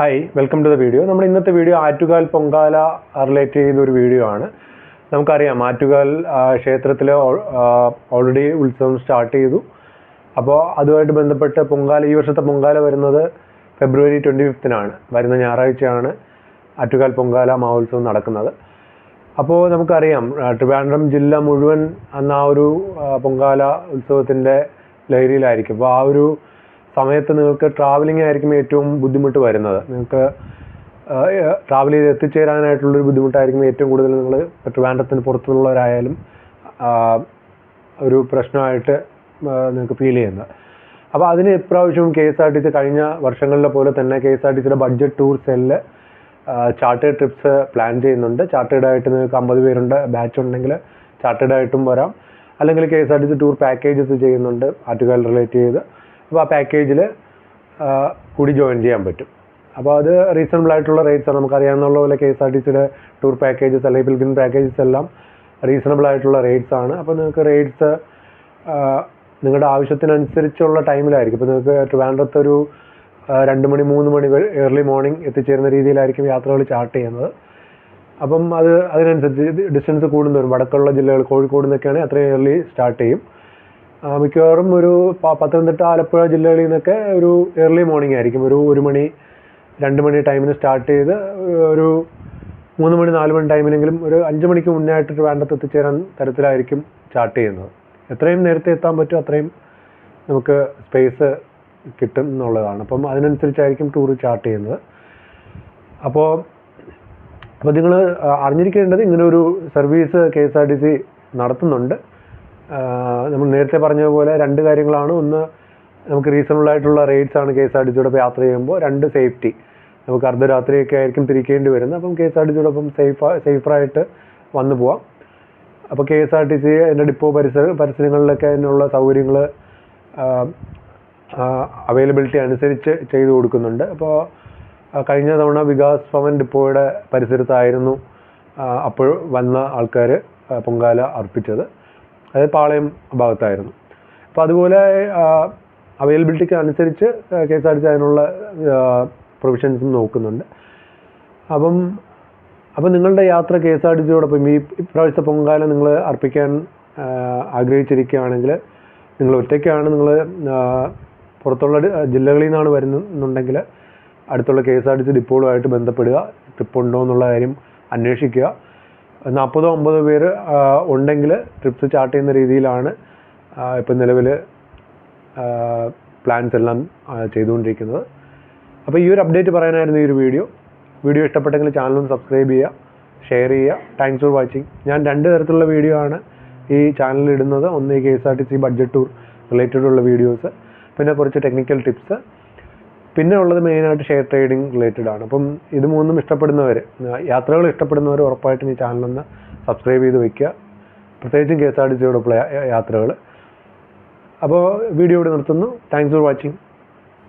Hi welcome to the video നമ്മൾ ഇന്നത്തെ video Attukal Pongala relate ചെയ്ത ഒരു വീഡിയോ ആണ്. നമുക്കറിയാം ആറ്റുകാൽ ക്ഷേത്രത്തിൽ ഓൾറെഡി ഉത്സവം സ്റ്റാർട്ട് ചെയ്തു. അപ്പോൾ അതുമായിട്ട് ബന്ധപ്പെട്ട് പൊങ്കാല ഈ വർഷത്തെ പൊങ്കാല വരുന്നത് ഫെബ്രുവരി ട്വന്റി ഫിഫ്തിനാണ് വരുന്ന ഞായറാഴ്ചയാണ് ആറ്റുകാൽ പൊങ്കാല മഹോത്സവം നടക്കുന്നത്. അപ്പോൾ നമുക്കറിയാം ട്രിവാൻഡ്രം ജില്ല മുഴുവൻ അന്ന് ആ ഒരു പൊങ്കാല ഉത്സവത്തിന്റെ ലഹരിയിലായിരിക്കും. അപ്പോൾ ആ ഒരു സമയത്ത് നിങ്ങൾക്ക് ട്രാവലിംഗ് ആയിരിക്കും ഏറ്റവും ബുദ്ധിമുട്ട് വരുന്നത്. നിങ്ങൾക്ക് ട്രാവൽ ചെയ്ത് എത്തിച്ചേരാനായിട്ടുള്ളൊരു ബുദ്ധിമുട്ടായിരിക്കും ഏറ്റവും കൂടുതൽ നിങ്ങൾ ട്രിവാൻഡ്രത്തിന് പുറത്തുനിന്നുള്ളവരായാലും ആ, ഒരു പ്രശ്നമായിട്ട് നിങ്ങൾക്ക് ഫീൽ ചെയ്യുന്നത്. അപ്പോൾ അതിന് ഇപ്രാവശ്യം K S R T C കഴിഞ്ഞ വർഷങ്ങളിലെ പോലെ തന്നെ കെ എസ് ആർ ടി സിയുടെ budget tour cell chartered trips plan ചെയ്യുന്നുണ്ട്. ചാർട്ടേഡ് ആയിട്ട് നിങ്ങൾക്ക് അമ്പത് പേരുണ്ട് ബാച്ച് ഉണ്ടെങ്കിൽ ചാർട്ടേഡ് ആയിട്ടും വരാം. അല്ലെങ്കിൽ K S R T C tour packages ചെയ്യുന്നുണ്ട് ആറ്റുകാൽ റിലേറ്റ് ചെയ്ത്. ആ പാക്കേജിൽ കൂടി ജോയിൻ ചെയ്യാൻ പറ്റും. അപ്പോൾ അത് റീസണബിൾ ആയിട്ടുള്ള റേറ്റ്സ് ആണ്. നമുക്കറിയാവുന്ന പോലെ കെ എസ് ആർ ടി സിയുടെ ടൂർ പാക്കേജസ് അല്ലെങ്കിൽ പിൽഗ്രിം പാക്കേജസ് എല്ലാം റീസണബിൾ ആയിട്ടുള്ള റേറ്റ്സ് ആണ്. അപ്പോൾ നിങ്ങൾക്ക് റേറ്റ്സ് നിങ്ങളുടെ ആവശ്യത്തിനനുസരിച്ചുള്ള ടൈമിലായിരിക്കും ഇപ്പോൾ നിങ്ങൾക്ക് ട്രിവാൻഡ്രത്ത് ഒരു രണ്ട് മണി മൂന്ന് മണി ഏർലി മോർണിംഗ് എത്തിച്ചേരുന്ന രീതിയിലായിരിക്കും യാത്രകൾ ചാർട്ട് ചെയ്യുന്നത്. അപ്പം അത് അതിനനുസരിച്ച് ഡിസ്റ്റൻസ് കൂടുന്നവരും വടക്കുള്ള ജില്ലകൾ കോഴിക്കോട് നിന്നൊക്കെയാണെങ്കിൽ അത്രയും ഏർലി സ്റ്റാർട്ട് ചെയ്യും. മിക്കവാറും ഒരു പത്തനംതിട്ട ആലപ്പുഴ ജില്ലകളിൽ നിന്നൊക്കെ ഒരു ഏർലി മോർണിംഗ് ആയിരിക്കും. ഒരു ഒരു മണി രണ്ട് മണി ടൈമിന് സ്റ്റാർട്ട് ചെയ്ത് ഒരു മൂന്ന് മണി നാല് മണി ടൈമിനെങ്കിലും ഒരു അഞ്ച് മണിക്ക് മുന്നേ ആയിട്ട് ട്രിവാൻഡ്രത്ത് എത്തിച്ചേരാൻ തരത്തിലായിരിക്കും സ്റ്റാർട്ട് ചെയ്യുന്നത്. എത്രയും നേരത്തെ എത്താൻ പറ്റും അത്രയും നമുക്ക് സ്പേസ് കിട്ടും എന്നുള്ളതാണ്. അപ്പം അതിനനുസരിച്ചായിരിക്കും ടൂർ ചാർട്ട് ചെയ്യുന്നത്. അപ്പോൾ അപ്പോൾ നിങ്ങൾ അറിഞ്ഞിരിക്കേണ്ടത് ഇങ്ങനെ ഒരു service K S R T C നടത്തുന്നുണ്ട്. നമ്മൾ നേരത്തെ പറഞ്ഞതുപോലെ രണ്ട് കാര്യങ്ങളാണ്. ഒന്ന് നമുക്ക് റീസണബിൾ ആയിട്ടുള്ള റേറ്റ്സ് ആണ് കെ എസ് ആർ ടി യാത്ര ചെയ്യുമ്പോൾ. രണ്ട് സേഫ്റ്റി നമുക്ക് അർദ്ധരാത്രിയൊക്കെ ആയിരിക്കും തിരിക്കേണ്ടി വരുന്നത്. അപ്പം K S R T safe സേഫറായിട്ട് വന്നു പോവാം. അപ്പോൾ K S R T C അതിന്റെ ഡിപ്പോ പരിസര പരിസരങ്ങളിലൊക്കെ അതിനുള്ള സൗകര്യങ്ങൾ അവൈലബിലിറ്റി അനുസരിച്ച് ചെയ്തു കൊടുക്കുന്നുണ്ട്. അപ്പോൾ കഴിഞ്ഞ തവണ വികാസ് ഭവൻ ഡിപ്പോയുടെ പരിസരത്തായിരുന്നു അപ്പോൾ വന്ന ആൾക്കാർ പൊങ്കാല അർപ്പിച്ചത്. അതായത് പാളയം ഭാഗത്തായിരുന്നു. അപ്പോൾ അതുപോലെ അവൈലബിലിറ്റിക്ക് അനുസരിച്ച് K S R T C അതിനുള്ള പ്രൊവിഷൻസും നോക്കുന്നുണ്ട്. അപ്പം അപ്പം നിങ്ങളുടെ യാത്ര കെ എസ് ആർ ടി സിയോടൊപ്പം ഈ ഇപ്രാവശ്യത്തെ പൊങ്കാലം നിങ്ങൾ അർപ്പിക്കാൻ ആഗ്രഹിച്ചിരിക്കുകയാണെങ്കിൽ നിങ്ങൾ ഒറ്റയ്ക്കാണ് നിങ്ങൾ പുറത്തുള്ള ജില്ലകളിൽ നിന്നാണ് വരുന്നുണ്ടെങ്കിൽ അടുത്തുള്ള K S R T C ഡിപ്പോളുമായിട്ട് ബന്ധപ്പെടുക. ട്രിപ്പ് ഉണ്ടോ എന്നുള്ള കാര്യം അന്വേഷിക്കുക. നാൽപ്പതോ അമ്പതോ പേര് ഉണ്ടെങ്കിൽ ട്രിപ്സ് ചാർട്ട് ചെയ്യുന്ന രീതിയിലാണ് ഇപ്പം നിലവിൽ പ്ലാൻസ് എല്ലാം ചെയ്തുകൊണ്ടിരിക്കുന്നത്. അപ്പോൾ ഈ ഒരു അപ്ഡേറ്റ് പറയാനായിരുന്നു ഈ ഒരു വീഡിയോ. വീഡിയോ ഇഷ്ടപ്പെട്ടെങ്കിൽ ഒന്ന് സബ്സ്ക്രൈബ് ചെയ്യുക ഷെയർ ചെയ്യുക. താങ്ക്സ് ഫോർ വാച്ചിങ് ഞാൻ രണ്ട് തരത്തിലുള്ള വീഡിയോ ആണ് ഈ ചാനലിൽ ഇടുന്നത്. ഒന്ന് ഈ K S R T C budget tour related ഉള്ള വീഡിയോസ് പിന്നെ കുറച്ച് ടെക്നിക്കൽ ടിപ്സ്. പിന്നെ ഉള്ളത് മെയിനായിട്ട് ഷെയർ ട്രേഡിംഗ് റിലേറ്റഡ് ആണ്. അപ്പം ഇത് മൂന്നും ഇഷ്ടപ്പെടുന്നവർ യാത്രകൾ ഇഷ്ടപ്പെടുന്നവർ ഉറപ്പായിട്ടും ഈ ചാനലൊന്ന് സബ്സ്ക്രൈബ് ചെയ്ത് വയ്ക്കുക പ്രത്യേകിച്ചും കെ എസ് ആർ ടി സിയോടൊപ്പമുള്ള യാത്രകൾ. അപ്പോൾ വീഡിയോ ഇവിടെ നിർത്തുന്നു. Thanks for watching